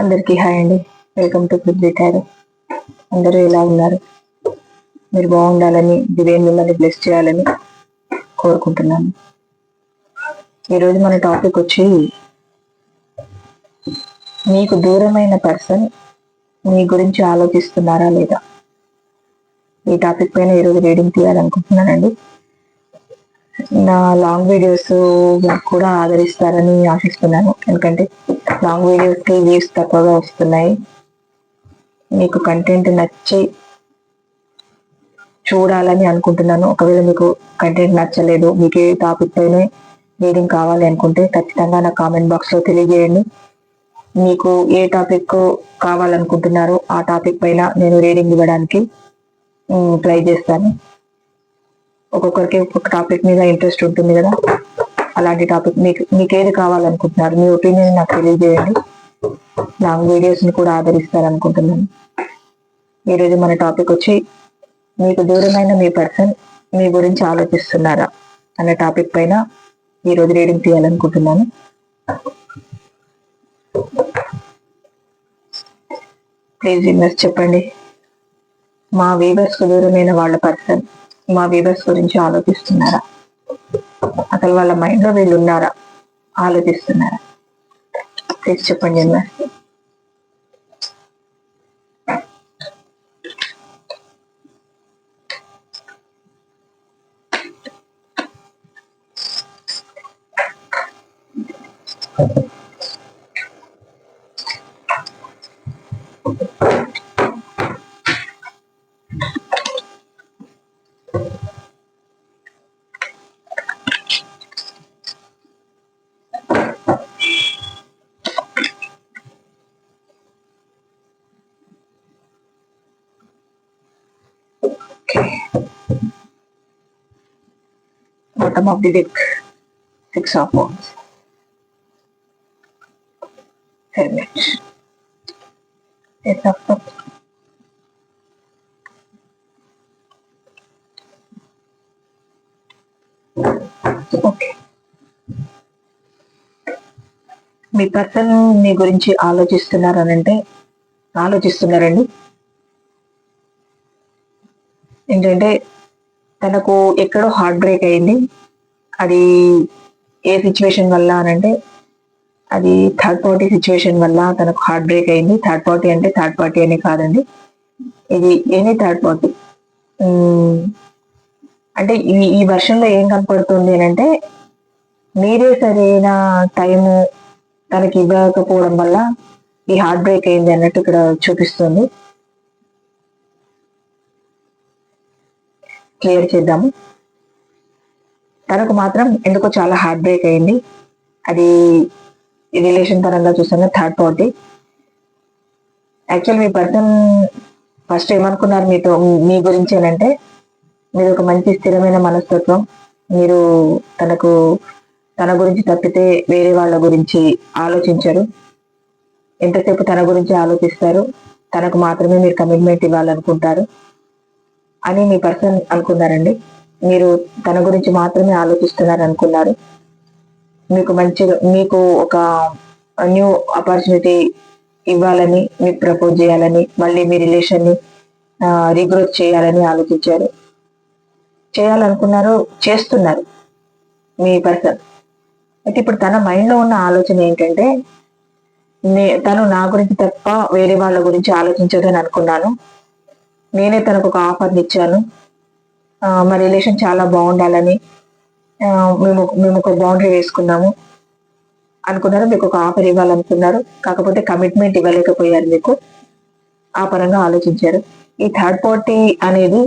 అందరికీ హాయ్ అండి. Welcome to Prithvi tarot అందరూ ఎలా ఉన్నారు? మీరు బాగుండాలని దివేన్ మిమ్మల్ని బ్లెస్ చేయాలని కోరుకుంటున్నాను. ఈరోజు మన టాపిక్ వచ్చి మీకు దూరమైన పర్సన్ మీ గురించి ఆలోచిస్తున్నారా లేదా? ఈ టాపిక్ పైన ఈరోజు రీడింగ్ తీయాలనుకుంటున్నానండి. నా లాంగ్ వీడియోస్ కూడా ఆదరిస్తారని ఆశిస్తున్నాను. ఎందుకంటే లాంగ్ వీడియోస్కి వ్యూస్ తక్కువగా వస్తున్నాయి. మీకు కంటెంట్ నచ్చి చూడాలని అనుకుంటున్నాను. ఒకవేళ మీకు కంటెంట్ నచ్చలేదు మీకు ఏ టాపిక్ పైన రీడింగ్ కావాలి అనుకుంటే ఖచ్చితంగా నా కామెంట్ బాక్స్లో తెలియజేయండి. మీకు ఏ టాపిక్ కావాలనుకుంటున్నారో ఆ టాపిక్ పైన నేను రీడింగ్ ఇవ్వడానికి ట్రై చేస్తాను. ఒక్కొక్కరికి ఒక్కొక్క టాపిక్ మీద ఇంట్రెస్ట్ ఉంటుంది కదా? అలాంటి టాపిక్ మీకు మీకు ఏది కావాలనుకుంటున్నారు? మీ ఒపీనియన్ నాకు తెలియజేయండి. లాంగ్ వీడియోస్ని కూడా ఆదరిస్తారనుకుంటున్నాను. ఈరోజు మన టాపిక్ వచ్చి మీకు దూరమైన మీ పర్సన్ మీ గురించి ఆలోచిస్తున్నారా? అనే టాపిక్ పైన ఈరోజు రీడింగ్ తీయాలనుకుంటున్నాను. ప్లీజ్ విన్నర్స్ చెప్పండి. మా వీవర్స్కు దూరమైన వాళ్ళ పర్సన్ మా వీవర్స్ గురించి ఆలోచిస్తున్నారా? అసలు వాళ్ళ మైండ్లో వీళ్ళు ఉన్నారా? ఆలోచిస్తున్నారా? ప్లీజ్ చెప్పండి bottom of the deck six of wands hermit eight of cups okay me person మీ గురించి ఆలోచిస్తున్నారనంటే ఆలోచిస్తున్నారండి. ఏంటంటే తనకు ఎక్కడో హార్ట్ బ్రేక్ అయింది. అది ఏ సిచ్యువేషన్ వల్ల అని అంటే అది థర్డ్ పార్టీ సిచ్యువేషన్ వల్ల తనకు హార్ట్ బ్రేక్ అయింది. థర్డ్ పార్టీ అంటే థర్డ్ పార్టీ అని కాదండి. ఇది ఎనీ థర్డ్ పార్టీ అంటే ఈ ఈ వర్షంలో ఏం కనపడుతుంది అని అంటే మీరే సరైన టైము తనకి ఇవ్వకపోవడం వల్ల ఈ హార్ట్ బ్రేక్ అయింది అన్నట్టు ఇక్కడ చూపిస్తుంది. క్లియర్ చేద్దాము. తనకు మాత్రం ఎందుకో చాలా హార్ట్ బ్రేక్ అయింది. అది రిలేషన్ పరంగా చూస్తున్న థర్డ్ పార్టీ యాక్చువల్ మీ పర్సన్ ఫస్ట్ ఏమనుకున్నారు మీతో? మీ గురించి ఏంటంటే మీరు ఒక మంచి స్థిరమైన మనస్తత్వం మీరు తనకు తన గురించి తప్పితే వేరే వాళ్ళ గురించి ఆలోచించరు. ఎంతసేపు తన గురించి ఆలోచిస్తారు తనకు మాత్రమే మీరు కమిట్మెంట్ ఇవ్వాలనుకుంటారు అని మీ పర్సన్ అనుకున్నారండి. మీరు తన గురించి మాత్రమే ఆలోచిస్తున్నారు అనుకున్నారు. మీకు మంచిగా మీకు ఒక న్యూ ఆపర్చునిటీ ఇవ్వాలని మీకు ప్రపోజ్ చేయాలని మళ్ళీ మీ రిలేషన్ని రీగ్రోత్ చేయాలని ఆలోచించారు. చేయాలనుకున్నారు చేస్తున్నారు మీ పర్సన్ అయితే ఇప్పుడు తన మైండ్లో ఉన్న ఆలోచన ఏంటంటే తను నా గురించి తప్ప వేరే వాళ్ళ గురించి ఆలోచించదని అనుకున్నాను. నేనే తనకు ఒక ఆఫర్ని ఇచ్చాను. మా రిలేషన్ చాలా బాగుండాలని మేము మేము ఒక బౌండరీ వేసుకున్నాము. అనుకున్నారు మీకు ఒక ఆఫర్ ఇవ్వాలనుకున్నారు. కాకపోతే కమిట్మెంట్ ఇవ్వలేకపోయారు మీకు. ఆ పరంగా ఆలోచించారు. ఈ థర్డ్ పార్టీ అనేది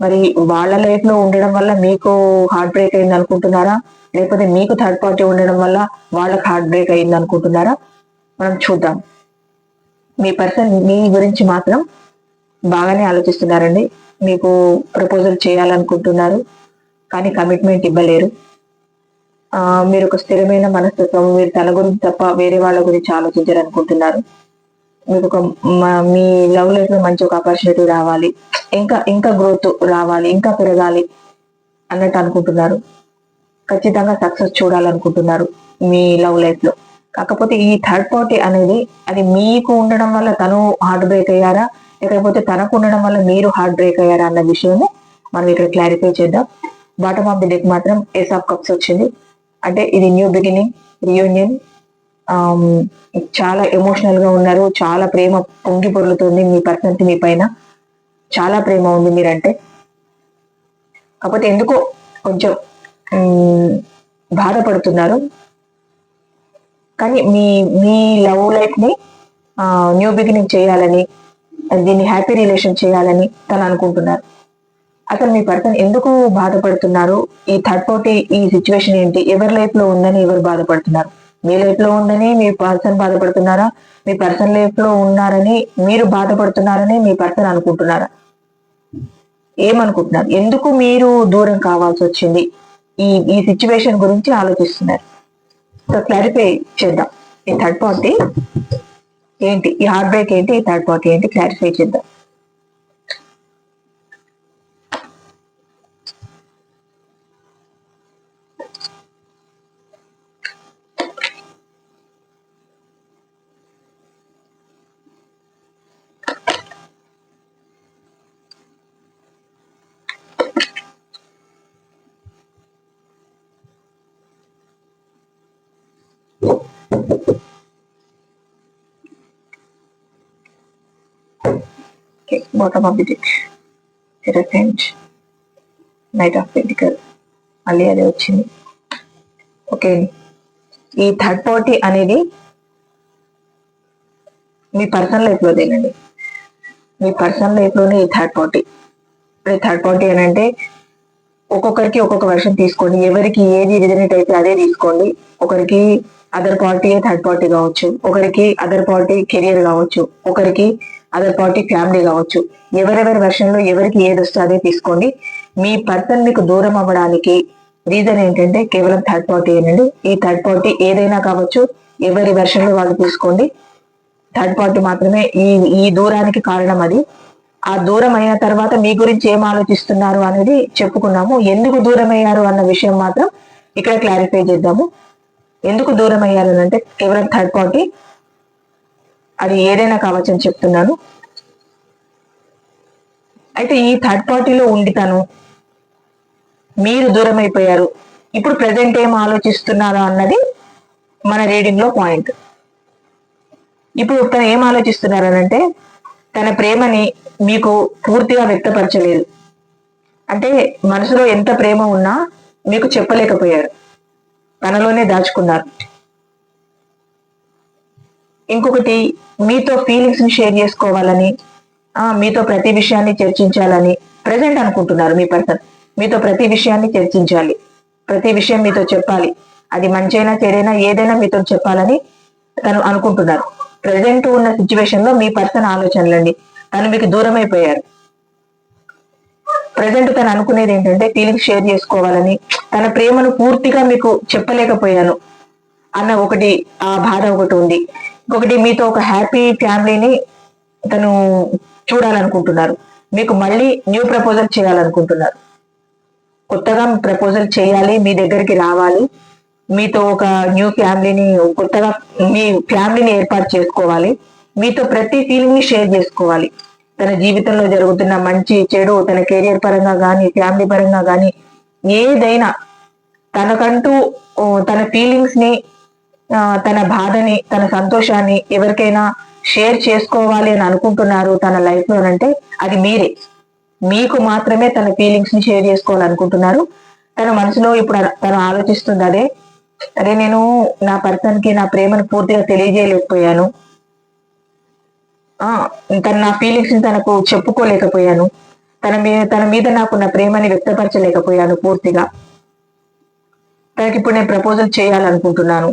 మరి వాళ్ళ లైఫ్లో ఉండడం వల్ల మీకు హార్ట్ బ్రేక్ అయింది అనుకుంటున్నారా? లేకపోతే మీకు థర్డ్ పార్టీ ఉండడం వల్ల వాళ్ళకి హార్ట్ బ్రేక్ అయింది అనుకుంటున్నారా? మనం చూద్దాం. మీ పర్సన్ మీ గురించి మాత్రం బాగానే ఆలోచిస్తున్నారండి. మీకు ప్రపోజల్ చేయాలనుకుంటున్నారు కానీ కమిట్మెంట్ ఇవ్వలేరు. మీరు ఒక స్థిరమైన మనస్తత్వం మీరు తన గురించి తప్ప వేరే వాళ్ళ గురించి ఆలోచించారనుకుంటున్నారు మీకు ఒక మీ లవ్ లైఫ్లో మంచి ఒక ఆపర్చునిటీ రావాలి. ఇంకా ఇంకా గ్రోత్ రావాలి ఇంకా పెరగాలి అన్నట్టు అనుకుంటున్నారు. ఖచ్చితంగా సక్సెస్ చూడాలనుకుంటున్నారు మీ లవ్ లైఫ్లో. కాకపోతే ఈ థర్డ్ పార్టీ అనేది అది మీకు ఉండడం వల్ల తను హార్ట్ బ్రేక్ అయ్యారా? లేకపోతే తనకు ఉండడం వల్ల మీరు హార్ట్ బ్రేక్ అయ్యారా అన్న విషయము మనం ఇక్కడ క్లారిఫై చేద్దాం. బాటమ్ ఆఫ్ ది డెక్ మాత్రం ఎస్ ఆఫ్ కప్స్ వచ్చింది. అంటే ఇది న్యూ బిగినింగ్ రియూనియన్ చాలా ఎమోషనల్గా ఉన్నారు. చాలా ప్రేమ పొంగి పొరులుతుంది మీ పర్సన్ మీ పైన. చాలా ప్రేమ ఉంది మీరంటే. కాకపోతే ఎందుకో కొంచెం బాధపడుతున్నారు. కానీ మీ మీ లవ్ లైఫ్ని న్యూ బిగినింగ్ చేయాలని దీన్ని హ్యాపీ రిలేషన్ చేయాలని తను అనుకుంటున్నారు. అసలు మీ పర్సన్ ఎందుకు బాధపడుతున్నారు? ఈ థర్డ్ పార్టీ ఈ సిచ్యువేషన్ ఏంటి? ఎవరి లైఫ్లో ఉందని ఎవరు బాధపడుతున్నారు? మీ లైఫ్లో ఉందని మీ పర్సన్ బాధపడుతున్నారా? మీ పర్సన్ లైఫ్లో ఉన్నారని మీరు బాధపడుతున్నారని మీ పర్సన్ అనుకుంటున్నారా? ఏమనుకుంటున్నారు? ఎందుకు మీరు దూరం కావాల్సి వచ్చింది? ఈ ఈ సిచ్యువేషన్ గురించి ఆలోచిస్తున్నారు. సో క్లారిఫై చేద్దాం. ఈ థర్డ్ పార్టీ ఏంటి? ఈ హార్ట్ బ్రేక్ ఏంటి? ఈ థర్డ్ పార్టీ ఏంటి? క్లారిఫై చేద్దాం. Okay, bottom of knight of pentacle మళ్ళీ అదే వచ్చింది. ఓకే ఈ థర్డ్ పార్టీ అనేది మీ పర్సనల్ లైఫ్ లోదేనండి మీ పర్సనల్ లైఫ్లోనే ఈ థర్డ్ పార్టీ ఇప్పుడు థర్డ్ పార్టీ అని అంటే ఒక్కొక్కరికి ఒక్కొక్క వర్షన్ తీసుకోండి. ఎవరికి ఏది రిజనేట్ అయితే అదే తీసుకోండి. ఒకరికి అదర్ పార్టీ థర్డ్ పార్టీ కావచ్చు. ఒకరికి అదర్ పార్టీ కెరియర్ కావచ్చు. ఒకరికి అదర్ పార్టీ ఫ్యామిలీ కావచ్చు. ఎవరెవరి వర్షంలో ఎవరికి ఏది వస్తే అదే తీసుకోండి. మీ పర్సన్ మీకు దూరం అవ్వడానికి రీజన్ ఏంటంటే కేవలం థర్డ్ పార్టీ ఏనండి. ఈ థర్డ్ పార్టీ ఏదైనా కావచ్చు ఎవరి వర్షంలో వాళ్ళు తీసుకోండి. థర్డ్ పార్టీ మాత్రమే ఈ ఈ దూరానికి కారణం అది. ఆ దూరం అయిన తర్వాత మీ గురించి ఏం ఆలోచిస్తున్నారు అనేది చెప్పుకున్నాము. ఎందుకు దూరం అయ్యారు అన్న విషయం మాత్రం ఇక్కడ క్లారిఫై చేద్దాము. ఎందుకు దూరం అయ్యారు అని అంటే కేవలం థర్డ్ పార్టీ అది ఏదైనా కావచ్చు అని చెప్తున్నాను. అయితే ఈ థర్డ్ పార్టీలో ఉండి తను మీరు దూరం అయిపోయారు ఇప్పుడు ప్రజెంట్ ఏం ఆలోచిస్తున్నారు అన్నది మన రీడింగ్లో పాయింట్ ఇప్పుడు తను ఏం ఆలోచిస్తున్నారు అని అంటే తన ప్రేమని మీకు పూర్తిగా వ్యక్తపరచలేదు. అంటే మనసులో ఎంత ప్రేమ ఉన్నా మీకు చెప్పలేకపోయారు. తనలోనే దాచుకున్నారు. ఇంకొకటి మీతో ఫీలింగ్స్ని షేర్ చేసుకోవాలని ఆ మీతో ప్రతి విషయాన్ని చర్చించాలని ప్రజెంట్ అనుకుంటున్నారు మీ పర్సన్ మీతో ప్రతి విషయాన్ని చర్చించాలి. ప్రతి విషయం మీతో చెప్పాలి. అది మంచైనా చెడైనా ఏదైనా మీతో చెప్పాలని తను అనుకుంటున్నారు. ప్రజెంట్ ఉన్న సిచ్యువేషన్లో మీ పర్సన్ ఆలోచనలండి. తను మీకు దూరం అయిపోయారు ప్రజెంట్ తను అనుకునేది ఏంటంటే ఫీలింగ్స్ షేర్ చేసుకోవాలని తన ప్రేమను పూర్తిగా మీకు చెప్పలేకపోయాను అన్న ఒకటి ఆ బాధ ఒకటి ఉంది. ఇంకొకటి మీతో ఒక హ్యాపీ ఫ్యామిలీని తను చూడాలనుకుంటున్నారు. మీకు మళ్ళీ న్యూ ప్రపోజల్ చేయాలనుకుంటున్నారు. కొత్తగా ప్రపోజల్ చేయాలి మీ దగ్గరికి రావాలి. మీతో ఒక న్యూ ఫ్యామిలీని కొత్తగా మీ ఫ్యామిలీని ఏర్పాటు చేసుకోవాలి. మీతో ప్రతి ఫీలింగ్ని షేర్ చేసుకోవాలి. తన జీవితంలో జరుగుతున్న మంచి చెడు తన కెరియర్ పరంగా కానీ ఫ్యామిలీ పరంగా కానీ ఏదైనా తనకంటూ తన ఫీలింగ్స్ని తన బాధని తన సంతోషాన్ని ఎవరికైనా షేర్ చేసుకోవాలి అని అనుకుంటున్నారు తన లైఫ్ లోనంటే అది మీరే. మీకు మాత్రమే తన ఫీలింగ్స్ని షేర్ చేసుకోవాలనుకుంటున్నారు. తన మనసులో ఇప్పుడు తను ఆలోచిస్తుంది అదే అరే నేను నా పర్సన్కి నా ప్రేమను పూర్తిగా తెలియజేయలేకపోయాను. ఆ తన నా ఫీలింగ్స్ని తనకు చెప్పుకోలేకపోయాను. తన మీద తన మీద నాకున్న ప్రేమని వ్యక్తపరచలేకపోయాను పూర్తిగా. తనకి ఇప్పుడు నేను ప్రపోజల్ చేయాలనుకుంటున్నాను.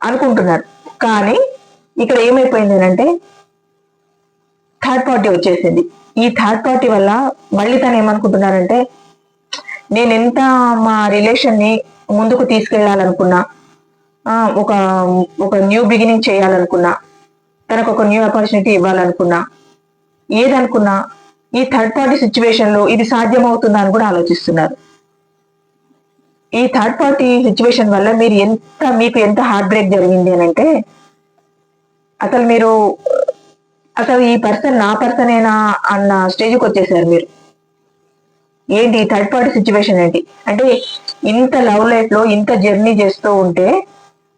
అనుకుంటున్నారు. కానీ ఇక్కడ ఏమైపోయింది అంటే థర్డ్ పార్టీ వచ్చేసింది. ఈ థర్డ్ పార్టీ వల్ల మళ్ళీ తను ఏమనుకుంటున్నారంటే నేను ఎంత మా రిలేషన్ని ముందుకు తీసుకెళ్ళాలనుకున్నా ఒక ఒక న్యూ బిగినింగ్ చేయాలనుకున్నా తనకు ఒక న్యూ ఆపర్చునిటీ ఇవ్వాలనుకున్నా ఏదనుకున్నా ఈ థర్డ్ పార్టీ సిచ్యువేషన్లో ఇది సాధ్యమవుతుందా అని కూడా ఆలోచిస్తున్నారు. ఈ థర్డ్ పార్టీ సిచ్యువేషన్ వల్ల మీరు ఎంత మీకు ఎంత హార్ట్ బ్రేక్ జరిగింది అని అంటే అసలు మీరు అసలు ఈ పర్సన్ నా పర్సనేనా అన్న స్టేజ్కి వచ్చేసారు మీరు. ఏంటి థర్డ్ పార్టీ సిచ్యువేషన్ ఏంటి? అంటే ఇంత లవ్ లైఫ్లో ఇంత జర్నీ చేస్తూ ఉంటే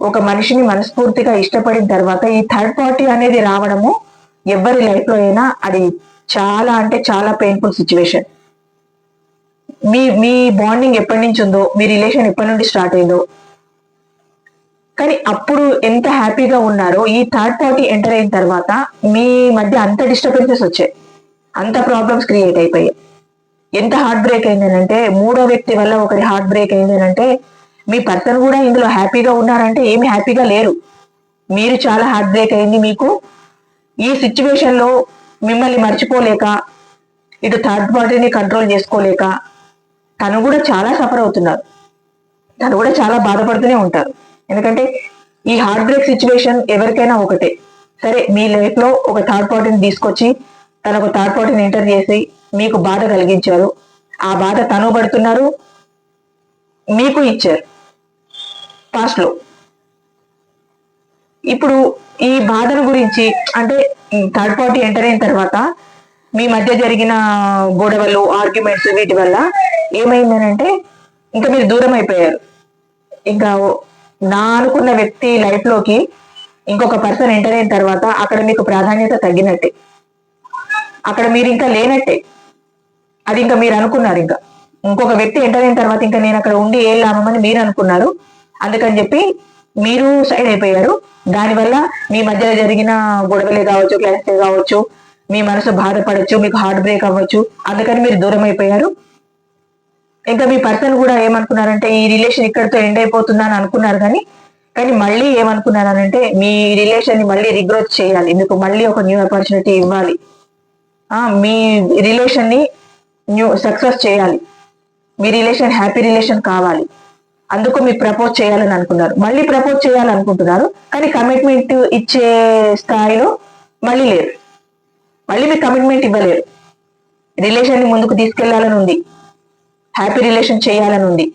ఒక మనిషిని మనస్ఫూర్తిగా ఇష్టపడిన తర్వాత ఈ థర్డ్ పార్టీ అనేది రావడము ఎవరి లైఫ్లో అయినా అది చాలా అంటే చాలా పెయిన్ఫుల్ సిచ్యువేషన్ మీ మీ బాండింగ్ ఎప్పటి నుంచి ఉందో మీ రిలేషన్ ఎప్పటి నుండి స్టార్ట్ అయిందో. కానీ అప్పుడు ఎంత హ్యాపీగా ఉన్నారో ఈ థర్డ్ పార్టీ ఎంటర్ అయిన తర్వాత మీ మధ్య అంత డిస్టర్బెన్సెస్ వచ్చాయి. అంత ప్రాబ్లమ్స్ క్రియేట్ అయిపోయాయి. ఎంత హార్ట్ బ్రేక్ అయిందనంటే మూడో వ్యక్తి వల్ల ఒకరి హార్ట్ బ్రేక్ అయిందనంటే మీ పర్సన్ కూడా ఇందులో హ్యాపీగా ఉన్నారంటే ఏమి హ్యాపీగా లేరు. మీరు చాలా హార్ట్ బ్రేక్ అయింది మీకు. ఈ సిచ్యువేషన్లో మిమ్మల్ని మర్చిపోలేక ఇటు థర్డ్ పార్టీని కంట్రోల్ చేసుకోలేక తను కూడా చాలా సఫర్ అవుతున్నారు. తను కూడా చాలా బాధపడుతూనే ఉంటారు. ఎందుకంటే ఈ హార్ట్ బ్రేక్ సిచ్యువేషన్ ఎవరికైనా ఒకటే. సరే మీ లైఫ్లో ఒక థర్డ్ పార్టీని తీసుకొచ్చి తనకు థర్డ్ పార్టీని ఎంటర్ చేసి మీకు బాధ కలిగించారు. ఆ బాధ తను పడుతున్నారు మీకు ఇచ్చారు. పాస్ట్లో. ఇప్పుడు ఈ బాధను గురించి అంటే థర్డ్ పార్టీ ఎంటర్ అయిన తర్వాత మీ మధ్య జరిగిన గొడవలు ఆర్గ్యుమెంట్స్ వీటి వల్ల ఏమైందనంటే ఇంకా మీరు దూరం అయిపోయారు. ఇంకా నా అనుకున్న వ్యక్తి లైఫ్లోకి ఇంకొక పర్సన్ ఎంటర్ అయిన తర్వాత అక్కడ మీకు ప్రాధాన్యత తగ్గినట్టే. అక్కడ మీరు ఇంకా లేనట్టే. అది ఇంకా మీరు అనుకున్నారు ఇంకా. ఇంకొక వ్యక్తి ఎంటర్ అయిన తర్వాత ఇంకా నేను అక్కడ ఉండి ఏం లాభమని మీరు అనుకున్నారు. అందుకని చెప్పి మీరు సైడ్ అయిపోయారు. దానివల్ల మీ మధ్యలో జరిగిన గొడవలే కావచ్చు క్లాసే కావచ్చు మీ మనసు బాధపడచ్చు మీకు హార్ట్ బ్రేక్ అవ్వచ్చు. అందుకని మీరు దూరం అయిపోయారు. ఇంకా మీ పర్సన్ కూడా ఏమనుకున్నారంటే ఈ రిలేషన్ ఇక్కడితో ఎండ్ అయిపోతుందని అనుకున్నారు కానీ కానీ మళ్ళీ ఏమనుకున్నారనంటే మీ రిలేషన్ని మళ్ళీ రిగ్రోత్ చేయాలి. మీకు మళ్ళీ ఒక న్యూ ఆపర్చునిటీ ఇవ్వాలి. ఆ మీ రిలేషన్ని న్యూ సక్సెస్ చేయాలి. మీ రిలేషన్ హ్యాపీ రిలేషన్ కావాలి. అందుకు మీరు ప్రపోజ్ చేయాలని అనుకున్నారు. మళ్ళీ ప్రపోజ్ చేయాలనుకుంటున్నారు కానీ కమిట్మెంట్ ఇచ్చే స్థాయిలో మళ్ళీ లేరు. మళ్ళీ మీరు కమిట్మెంట్ ఇవ్వలేరు. రిలేషన్ని ముందుకు తీసుకెళ్ళాలని ఉంది. హ్యాపీ రిలేషన్ చేయాలని ఉంది.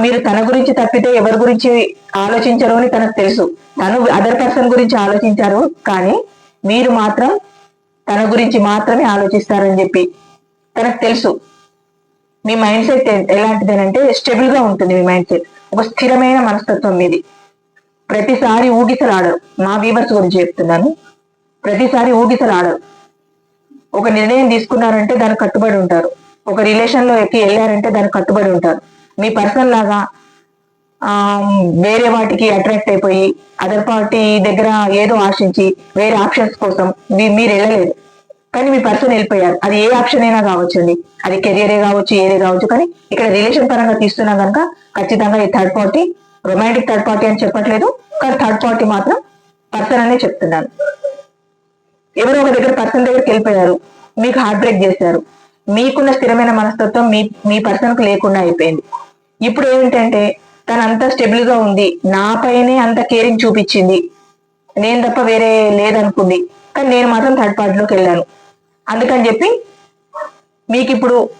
మీరు తన గురించి తప్పితే ఎవరి గురించి ఆలోచించరు అని తనకు తెలుసు. తను అదర్ పర్సన్ గురించి ఆలోచించారు కానీ మీరు మాత్రం తన గురించి మాత్రమే ఆలోచిస్తారని చెప్పి తనకు తెలుసు. మీ మైండ్ సెట్ ఎలాంటిదేనంటే స్టెబుల్గా ఉంటుంది మీ మైండ్ సెట్ ఒక స్థిరమైన మనస్తత్వం మీది. ప్రతిసారి ఊగిసలాడరు. మా వీవర్స్ గురించి చెప్తున్నాను. ప్రతిసారి ఊగిసలాడరు. ఒక నిర్ణయం తీసుకున్నారంటే దానికి కట్టుబడి ఉంటారు. ఒక రిలేషన్లో ఎక్కి వెళ్ళారంటే దానికి కట్టుబడి ఉంటారు. మీ పర్సన్ లాగా వేరే వాటికి అట్రాక్ట్ అయిపోయి అదర్ పార్టీ దగ్గర ఏదో ఆశించి వేరే ఆప్షన్స్ కోసం మీ- మీరు వెళ్ళలేదు. కానీ మీ పర్సన్ వెళ్ళిపోయారు. అది ఏ ఆప్షన్ అయినా కావచ్చండి. అది కెరియరే కావచ్చు ఏదే కావచ్చు. కానీ ఇక్కడ రిలేషన్ పరంగా తీస్తున్నాం కనుక ఖచ్చితంగా ఈ third party romantic third party అని చెప్పట్లేదు. కానీ థర్డ్ పార్టీ మాత్రం పర్సన్ అనే చెప్తున్నాను. ఎవరో ఒక దగ్గర పర్సన్ దగ్గరికి వెళ్ళిపోయారు. మీకు హార్ట్ బ్రేక్ చేశారు. మీకున్న స్థిరమైన మనస్తత్వం మీ మీ పర్సన్కు లేకుండా అయిపోయింది. ఇప్పుడు ఏమిటంటే తను అంత స్టెబుల్గా ఉంది. నాపైనే అంత కేరింగ్ చూపించింది. నేను తప్ప వేరే లేదనుకుంది. కానీ నేను మాత్రం థర్డ్ పార్టీలోకి వెళ్ళాను. అందుకని చెప్పి మీకు ఇప్పుడు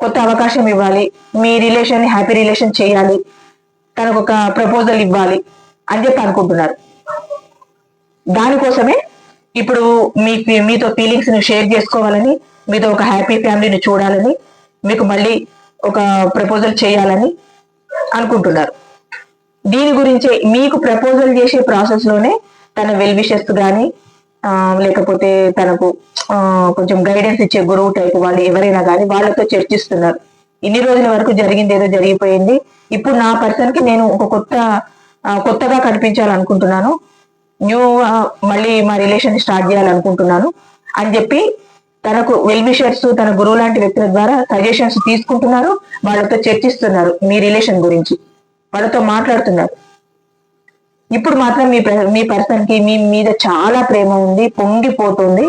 కొత్త అవకాశం ఇవ్వాలి. మీ రిలేషన్ హ్యాపీ రిలేషన్ చేయాలి. తనకు ఒక ప్రపోజల్ ఇవ్వాలి అని చెప్పి అనుకుంటున్నారు. దానికోసమే ఇప్పుడు మీ మీతో ఫీలింగ్స్ని షేర్ చేసుకోవాలని మీతో ఒక హ్యాపీ ఫ్యామిలీని చూడాలని మీకు మళ్ళీ ఒక ప్రపోజల్ చేయాలని అనుకుంటున్నారు. దీని గురించే మీకు ప్రపోజల్ చేసే ప్రాసెస్లోనే తన వెల్ విషెస్ కానీ లేకపోతే తనకు కొంచెం గైడెన్స్ ఇచ్చే గురువు టైప్ వాళ్ళు ఎవరైనా కానీ వాళ్ళతో చర్చిస్తున్నారు. ఇన్ని రోజుల వరకు జరిగింది ఏదో జరిగిపోయింది. ఇప్పుడు నా పర్సన్కి నేను ఒక కొత్త కొత్తగా కనిపించాలనుకుంటున్నాను. న్యూ uh, మళ్ళీ మా రిలేషన్ స్టార్ట్ చేయాలనుకుంటున్నాను. అని చెప్పి తనకు వెల్ విషర్స్ తన గురువు లాంటి వ్యక్తుల ద్వారా సజెషన్స్ తీసుకుంటున్నారు. వాళ్ళతో చర్చిస్తున్నారు మీ రిలేషన్ గురించి. వాళ్ళతో మాట్లాడుతున్నారు. ఇప్పుడు మాత్రం మీ మీ పర్సన్కి మీ మీద చాలా ప్రేమ ఉంది పొంగిపోతుంది.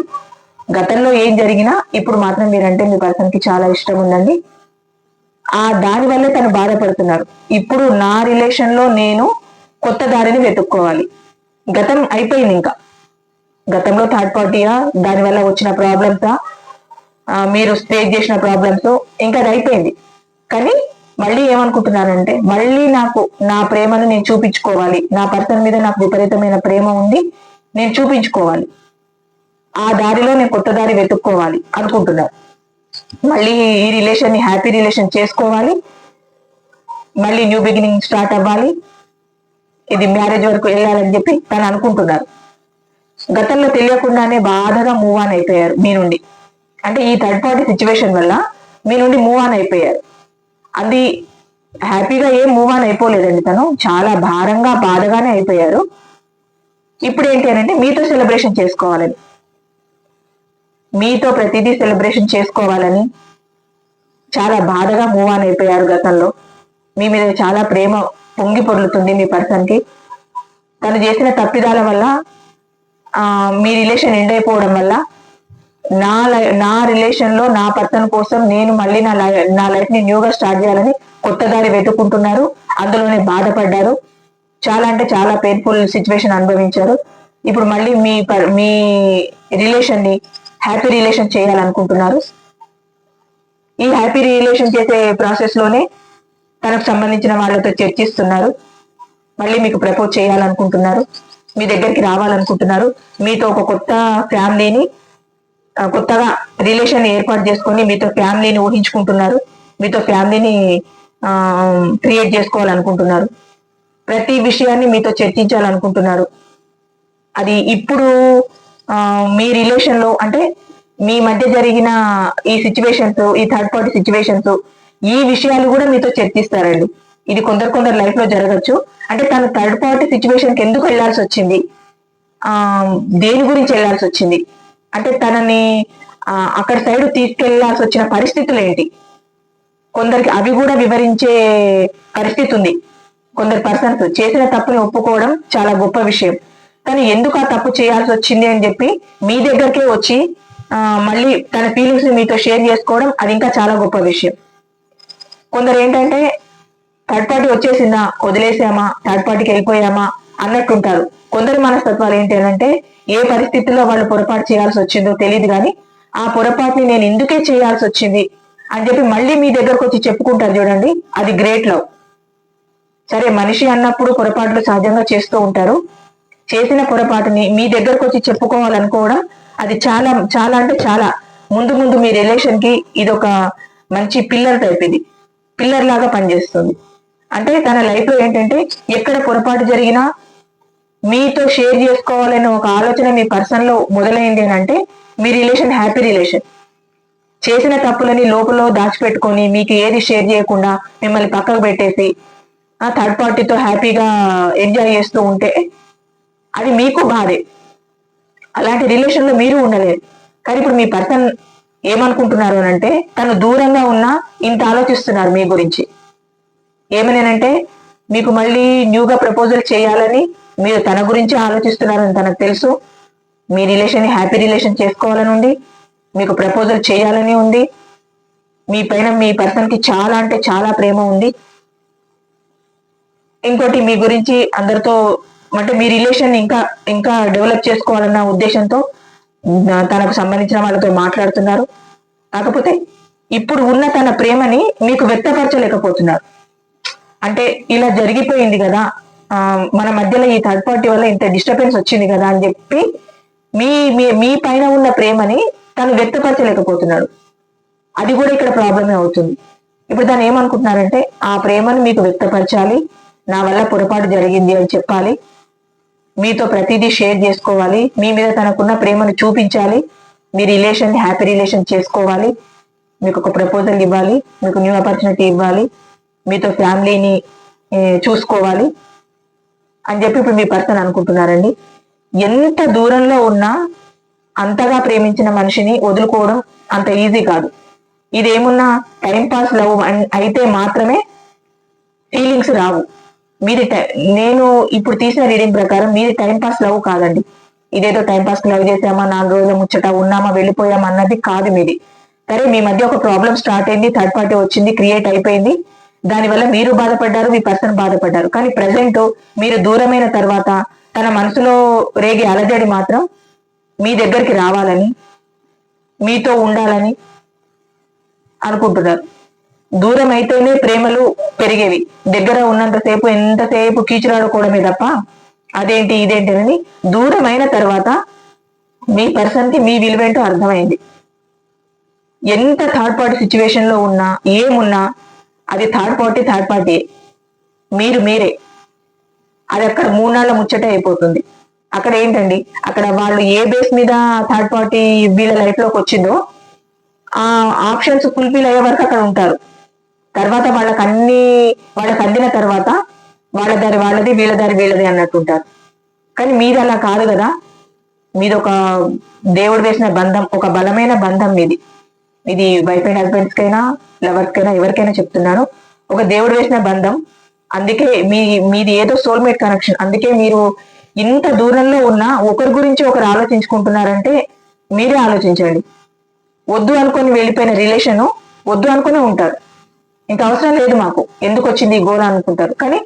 గతంలో ఏం జరిగినా ఇప్పుడు మాత్రం మీరంటే మీ పర్సన్కి చాలా ఇష్టం ఉందండి. ఆ దాని వల్లే తను బాధపడుతున్నారు. ఇప్పుడు నా రిలేషన్లో నేను కొత్త దారిని వెతుక్కోవాలి. గతం అయిపోయింది ఇంకా. గతంలో థర్డ్ పార్టీయా దాని వల్ల వచ్చిన ప్రాబ్లమ్స్ మీరు ఫేస్ చేసిన ప్రాబ్లమ్స్ ఇంకా అది అయిపోయింది. కానీ మళ్ళీ ఏమనుకుంటున్నారంటే మళ్ళీ నాకు నా ప్రేమను నేను చూపించుకోవాలి. నా పర్సన్ మీద నాకు విపరీతమైన ప్రేమ ఉంది నేను చూపించుకోవాలి. ఆ దారిలో నేను కొత్త దారి వెతుక్కోవాలి అనుకుంటున్నాను మళ్ళీ ఈ రిలేషన్ని హ్యాపీ రిలేషన్ చేసుకోవాలి. మళ్ళీ న్యూ బిగినింగ్ స్టార్ట్ అవ్వాలి. ఇది మ్యారేజ్ వరకు వెళ్ళాలని చెప్పి తను అనుకుంటున్నారు. గతంలో తెలియకుండానే బాధగా మూవ్ ఆన్ అయిపోయారు మీ నుండి. అంటే ఈ థర్డ్ పార్టీ సిచ్యువేషన్ వల్ల మీ నుండి మూవ్ ఆన్ అయిపోయారు. అది హ్యాపీగా ఏం మూవ్ ఆన్ అయిపోలేదండి తను. చాలా భారంగా బాధగానే అయిపోయారు. ఇప్పుడు ఏంటి అని అంటే మీతో సెలబ్రేషన్ చేసుకోవాలని. మీతో ప్రతిదీ సెలబ్రేషన్ చేసుకోవాలని చాలా బాధగా మూవ్ ఆన్ అయిపోయారు గతంలో. మీ మీద చాలా ప్రేమ పొంగి పొర్లుతుంది మీ పర్సన్కి తను చేసిన తప్పిదాల వల్ల మీ రిలేషన్ ఎండ్ అయిపోవడం వల్ల నా లై- నా రిలేషన్లో నా పర్సన్ కోసం నేను మళ్ళీ నా లై- నా లైఫ్ని న్యూగా స్టార్ట్ చేయాలని కొత్త దారి వెతుక్కుంటున్నారు. అందులోనే బాధపడ్డారు. చాలా అంటే చాలా పెయిన్ఫుల్ సిచ్యువేషన్ అనుభవించారు. ఇప్పుడు మళ్ళీ మీ పర్- మీ రిలేషన్ని హ్యాపీ రిలేషన్ చేయాలనుకుంటున్నారు. ఈ హ్యాపీ రిలేషన్ చేసే ప్రాసెస్లోనే తనకు సంబంధించిన వాళ్ళతో చర్చిస్తున్నారు. మళ్ళీ మీకు ప్రపోజ్ చేయాలనుకుంటున్నారు. మీ దగ్గరికి రావాలనుకుంటున్నారు. మీతో ఒక కొత్త ఫ్యామిలీని కొత్తగా రిలేషన్ ఏర్పాటు చేసుకొని మీతో ఫ్యామిలీని ఊహించుకుంటున్నారు. మీతో ఫ్యామిలీని క్రియేట్ చేసుకోవాలనుకుంటున్నారు. ప్రతి విషయాన్ని మీతో చర్చించాలనుకుంటున్నారు. అది ఇప్పుడు మీ రిలేషన్లో అంటే మీ మధ్య జరిగిన ఈ సిచ్యువేషన్స్ ఈ థర్డ్ పార్టీ సిచ్యువేషన్స్ ఈ విషయాలు కూడా మీతో చర్చిస్తారండి. ఇది కొందరు కొందరు లైఫ్లో జరగచ్చు. అంటే తను థర్డ్ పార్టీ సిచ్యువేషన్కి ఎందుకు వెళ్ళాల్సి వచ్చింది? ఆ దేని గురించి వెళ్ళాల్సి వచ్చింది? అంటే తనని అక్కడ సైడ్ తీసుకెళ్ళాల్సి వచ్చిన పరిస్థితులు ఏంటి? కొందరికి అవి కూడా వివరించే పరిస్థితి ఉంది. కొందరు పర్సన్స్ చేసిన తప్పుని ఒప్పుకోవడం చాలా గొప్ప విషయం. కానీ ఎందుకు ఆ తప్పు చేయాల్సి వచ్చింది అని చెప్పి మీ దగ్గరకే వచ్చి మళ్ళీ తన ఫీలింగ్స్ మీతో షేర్ చేసుకోవడం అది ఇంకా చాలా గొప్ప విషయం. కొందరు ఏంటంటే థర్డ్ పార్టీ వచ్చేసిందా వదిలేసామా థర్డ్ పార్టీకి వెళ్ళిపోయామా అన్నట్టుంటారు. కొందరి మనస్తత్వాలు ఏంటి అంటే ఏ పరిస్థితుల్లో వాళ్ళు పొరపాటు చేయాల్సి వచ్చిందో తెలియదు కానీ ఆ పొరపాటుని నేను ఎందుకే చేయాల్సి వచ్చింది అని చెప్పి మళ్ళీ మీ దగ్గరకు వచ్చి చెప్పుకుంటారు చూడండి అది గ్రేట్ లవ్ సరే మనిషి అన్నప్పుడు పొరపాట్లు సహజంగా చేస్తూ ఉంటారు. చేసిన పొరపాటుని మీ దగ్గరకు వచ్చి చెప్పుకోవాలనుకోవడం అది చాలా చాలా అంటే చాలా. ముందు ముందు మీ రిలేషన్కి ఇది ఒక మంచి పిల్లర్ టైప్ ఇది. పిల్లర్ లాగా పనిచేస్తుంది. అంటే తన లైఫ్లో ఏంటంటే ఎక్కడ పొరపాటు జరిగినా మీతో షేర్ చేసుకోవాలనే ఒక ఆలోచన మీ పర్సన్లో మొదలైంది అని అంటే మీ రిలేషన్ హ్యాపీ రిలేషన్ చేసిన తప్పులని లోపల దాచిపెట్టుకొని మీకు ఏది షేర్ చేయకుండా మిమ్మల్ని పక్కకు పెట్టేసి ఆ థర్డ్ పార్టీతో హ్యాపీగా ఎంజాయ్ చేస్తూ ఉంటే అది మీకు బాధే. అలాంటి రిలేషన్లో మీరు ఉండలేదు కానీ ఇప్పుడు మీ పర్సన్ ఏమనుకుంటున్నారు అని అంటే తను దూరంగా ఉన్నా ఇంత ఆలోచిస్తున్నారు మీ గురించి. ఏమనేనంటే మీకు మళ్ళీ న్యూగా ప్రపోజల్ చేయాలని మీరు తన గురించి ఆలోచిస్తున్నారని తనకు తెలుసు. మీ రిలేషన్ హ్యాపీ రిలేషన్ చేసుకోవాలని ఉంది. మీకు ప్రపోజల్ చేయాలని ఉంది. మీ పైన మీ పర్సన్కి చాలా అంటే చాలా ప్రేమ ఉంది. ఇంకోటి మీ గురించి అందరితో అంటే మీ రిలేషన్ ఇంకా ఇంకా డెవలప్ చేసుకోవాలన్న ఉద్దేశంతో తనకు సంబంధించిన వాళ్ళతో మాట్లాడుతున్నారు. కాకపోతే ఇప్పుడు ఉన్న తన ప్రేమని మీకు వ్యక్తపరచలేకపోతున్నారు. అంటే ఇలా జరిగిపోయింది కదా మన మధ్యలో ఈ థర్డ్ పార్టీ వల్ల ఇంత డిస్టర్బెన్స్ వచ్చింది కదా అని చెప్పి మీ మీ- మీ పైన ఉన్న ప్రేమని తను వ్యక్తపరచలేకపోతున్నాడు. అది కూడా ఇక్కడ ప్రాబ్లమే అవుతుంది. ఇప్పుడు దాన్ని ఏమనుకుంటున్నారంటే ఆ ప్రేమను మీకు వ్యక్తపరచాలి నా వల్ల పొరపాటు జరిగింది అని చెప్పాలి మీతో ప్రతిదీ షేర్ చేసుకోవాలి. మీ మీద తనకున్న ప్రేమను చూపించాలి. మీ రిలేషన్ హ్యాపీ రిలేషన్ చేసుకోవాలి. మీకు ఒక ప్రపోజల్ ఇవ్వాలి. మీకు న్యూ ఆపర్చునిటీ ఇవ్వాలి. మీతో ఫ్యామిలీని చూసుకోవాలి. అని చెప్పి ఇప్పుడు మీ పర్సన్ అనుకుంటున్నారండి. ఎంత దూరంలో ఉన్నా అంతగా ప్రేమించిన మనిషిని వదులుకోవడం అంత ఈజీ కాదు. ఇదేమున్నా టైం పాస్ లవ్ అయితే మాత్రమే ఫీలింగ్స్ రావు. మీది టై- నేను ఇప్పుడు తీసిన రీడింగ్ ప్రకారం మీది టైం పాస్ లవ్ కాదండి. ఇదేదో టైం పాస్ లవ్ చేసామా నాలుగు రోజుల ముచ్చట ఉన్నామా వెళ్ళిపోయామా అన్నది కాదు మీది. సరే మీ మధ్య ఒక ప్రాబ్లం స్టార్ట్ అయింది థర్డ్ పార్టీ వచ్చింది క్రియేట్ అయిపోయింది. దానివల్ల మీరు బాధపడ్డారు మీ పర్సన్ బాధపడ్డారు. కానీ ప్రజెంట్ మీరు దూరమైన తర్వాత తన మనసులో రేగి అలజడి మాత్రం మీ దగ్గరికి రావాలని మీతో ఉండాలని అనుకుంటున్నారు. దూరం అయితేనే ప్రేమలు పెరిగేవి. దగ్గర ఉన్నంతసేపు ఎంతసేపు కీచులాడుకోవడమే తప్ప అదేంటి ఇదేంటి అని దూరం అయిన తర్వాత మీ పర్సన్కి మీ విలువేంటో అర్థమైంది. ఎంత థర్డ్ పార్టీ సిచ్యువేషన్లో ఉన్నా ఏమున్నా అది థర్డ్ పార్టీ థర్డ్ పార్టీ మీరు మీరే. అది అక్కడ మూడు నాళ్ళ ముచ్చటే అయిపోతుంది. అక్కడ ఏంటండి? అక్కడ వాళ్ళు ఏ బేస్ మీద థర్డ్ పార్టీ వీళ్ళ లైఫ్లోకి వచ్చిందో ఆ ఆప్షన్స్ ఫుల్ఫిల్ అయ్యే వరకు అక్కడ ఉంటారు. తర్వాత వాళ్ళకి అన్ని వాళ్ళకి అందిన తర్వాత వాళ్ళ దారి వాళ్ళది వీళ్ళ దారి వీళ్ళది అన్నట్టు ఉంటారు కానీ మీది అలా కాదు కదా. మీది ఒక దేవుడు వేసిన బంధం ఒక బలమైన బంధం మీది. ఇది వైఫ్ అండ్ హస్బెండ్స్ కైనా లవర్స్ కైనా ఎవరికైనా చెప్తున్నాను. ఒక దేవుడు వేసిన బంధం అందుకే మీ మీది ఏదో సోల్మేట్ కనెక్షన్ అందుకే మీరు ఇంత దూరంలో ఉన్నా ఒకరి గురించి ఒకరు ఆలోచించుకుంటున్నారంటే మీరే ఆలోచించండి. వద్దు అనుకొని వెళ్ళిపోయిన రిలేషన్ వద్దు అనుకునే ఉంటారు. ఇంకా అవసరం లేదు మాకు. ఎందుకు వచ్చింది ఈ గోల అనుకుంటారు. కానీ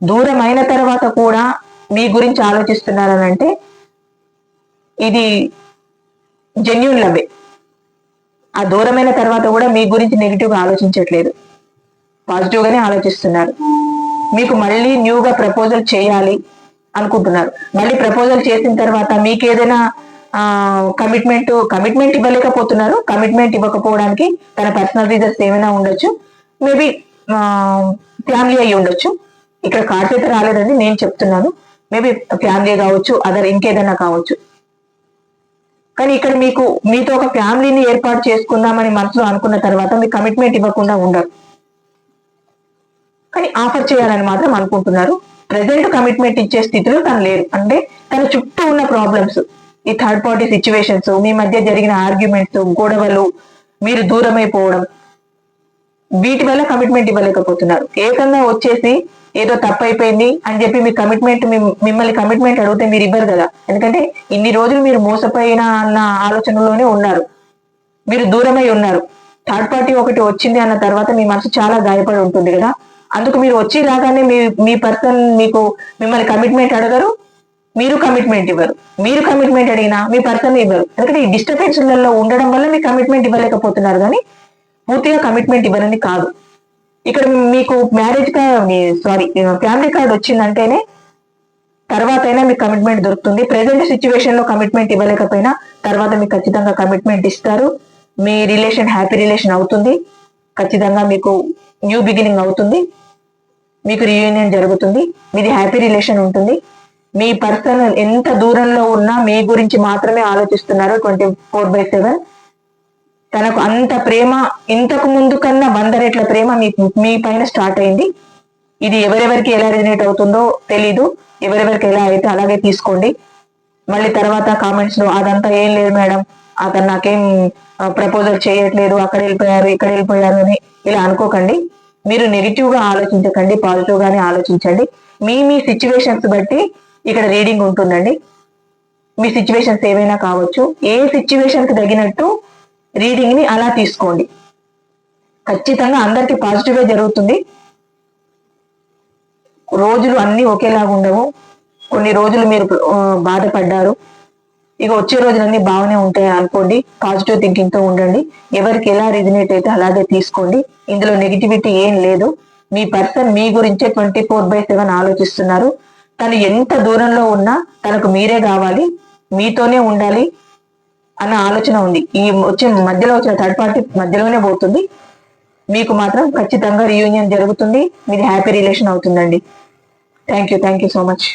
దూరమైన తర్వాత కూడా మీ గురించి ఆలోచిస్తున్నారని అంటే ఇది జెన్యున్ లవ్వే ఆ దూరమైన తర్వాత కూడా మీ గురించి నెగిటివ్గా ఆలోచించట్లేదు. పాజిటివ్గానే ఆలోచిస్తున్నారు. మీకు మళ్ళీ న్యూగా ప్రపోజల్ చేయాలి అనుకుంటున్నారు. మళ్ళీ ప్రపోజల్ చేసిన తర్వాత మీకు ఏదైనా కమిట్మెంట్ కమిట్మెంట్ ఇవ్వలేకపోతున్నారు. కమిట్మెంట్ ఇవ్వకపోవడానికి తన పర్సనల్ రీజన్స్ ఏమైనా ఉండొచ్చు. మేబీ ఫ్యామిలీ అయి ఉండొచ్చు. ఇక్కడ కార్డ్స్ అయితే రాలేదండి నేను చెప్తున్నాను. మేబీ ఫ్యామిలీ కావచ్చు అదర్ ఇంకేదైనా కావచ్చు. కానీ ఇక్కడ మీకు మీతో ఒక ఫ్యామిలీని ఏర్పాటు చేసుకుందామని మనసులో అనుకున్న తర్వాత మీ కమిట్మెంట్ ఇవ్వకుండా ఉండరు. కానీ ఆఫర్ చేయాలని మాత్రం అనుకుంటున్నారు. ప్రజెంట్ కమిట్మెంట్ ఇచ్చే స్థితిలో తను లేరు. అంటే తన చుట్టూ ఉన్న ప్రాబ్లమ్స్ ఈ థర్డ్ పార్టీ సిచ్యువేషన్స్ మీ మధ్య జరిగిన ఆర్గ్యుమెంట్స్ గొడవలు మీరు దూరమైపోవడం వీటి వల్ల కమిట్మెంట్ ఇవ్వలేకపోతున్నారు. ఏకంగా వచ్చేసి ఏదో తప్పు అయిపోయింది అని చెప్పి మీ కమిట్మెంట్ మిమ్మల్ని కమిట్మెంట్ అడిగితే మీరు ఇవ్వరు కదా. ఎందుకంటే ఇన్ని రోజులు మీరు మోసపోయిన అన్న ఆలోచనలోనే ఉన్నారు. మీరు దూరమై ఉన్నారు. థర్డ్ పార్టీ ఒకటి వచ్చింది అన్న తర్వాత మీ మనసు చాలా గాయపడి ఉంటుంది కదా. అందుకు మీరు వచ్చి రాగానే మీ మీ పర్సన్ మీకు మిమ్మల్ని కమిట్మెంట్ అడగరు మీరు కమిట్మెంట్ ఇవ్వరు. మీరు కమిట్మెంట్ అడిగినా మీ పర్సన్ ఇవ్వరు. ఎందుకంటే ఈ డిస్టర్బెన్స్లలో ఉండడం వల్ల మీ కమిట్మెంట్ ఇవ్వలేకపోతున్నారు కానీ పూర్తిగా కమిట్మెంట్ ఇవ్వనని కాదు. ఇక్కడ మీకు మ్యారేజ్ సారీ ఫ్యామిలీ కార్డ్ వచ్చిందంటేనే తర్వాత అయినా మీకు కమిట్మెంట్ దొరుకుతుంది. ప్రజెంట్ సిచ్యువేషన్లో కమిట్మెంట్ ఇవ్వలేకపోయినా తర్వాత మీకు ఖచ్చితంగా కమిట్మెంట్ ఇస్తారు. మీ రిలేషన్ హ్యాపీ రిలేషన్ అవుతుంది. ఖచ్చితంగా మీకు న్యూ బిగినింగ్ అవుతుంది. మీకు రియూనియన్ జరుగుతుంది. మీది హ్యాపీ రిలేషన్ ఉంటుంది. మీ పర్సన్ ఎంత దూరంలో ఉన్నా మీ గురించి మాత్రమే ఆలోచిస్తున్నారు ట్వంటీ ఫోర్ బై సెవెన్ తనకు అంత ప్రేమ ఇంతకు ముందు కన్నా వంద రెట్ల ప్రేమ మీ మీ పైన స్టార్ట్ అయింది. ఇది ఎవరెవరికి ఎలా రిజనేట్ అవుతుందో తెలీదు. ఎవరెవరికి ఎలా అయితే అలాగే తీసుకోండి. మళ్ళీ తర్వాత కామెంట్స్లో అదంతా ఏం లేదు మేడం. అతను నాకేం ప్రపోజల్ చేయట్లేదు. అక్కడ వెళ్ళిపోయారు ఇక్కడ వెళ్ళిపోయారు అని ఇలా అనుకోకండి. మీరు నెగిటివ్గా ఆలోచించకండి పాజిటివ్ గానే ఆలోచించండి. మీ మీ సిచ్యువేషన్స్ బట్టి ఇక్కడ రీడింగ్ ఉంటుందండి. మీ సిచ్యువేషన్స్ ఏవైనా కావచ్చు. ఏ సిచ్యువేషన్కి తగినట్టు రీడింగ్ని అలా తీసుకోండి. ఖచ్చితంగా అందరికి పాజిటివ్ జరుగుతుంది. రోజులు అన్ని ఒకేలాగా ఉండవు. కొన్ని రోజులు మీరు బాధపడ్డారు. ఇక వచ్చే రోజులన్నీ బాగానే ఉంటాయి అనుకోండి పాజిటివ్ థింకింగ్తో ఉండండి. ఎవరికి ఎలా రిజనేట్ అయితే అలాగే తీసుకోండి. ఇందులో నెగిటివిటీ ఏం లేదు. మీ పర్సన్ మీ గురించే ట్వంటీ ఫోర్ బై సెవెన్ ఆలోచిస్తున్నారు. తను ఎంత దూరంలో ఉన్నా తనకు మీరే కావాలి. మీతోనే ఉండాలి. అన్న ఆలోచన ఉంది. ఈ వచ్చే మధ్యలో వచ్చిన థర్డ్ పార్టీ మధ్యలోనే పోతుంది. మీకు మాత్రం ఖచ్చితంగా రీయూనియన్ జరుగుతుంది. మీది హ్యాపీ రిలేషన్ అవుతుందండి. Thank you thank you so much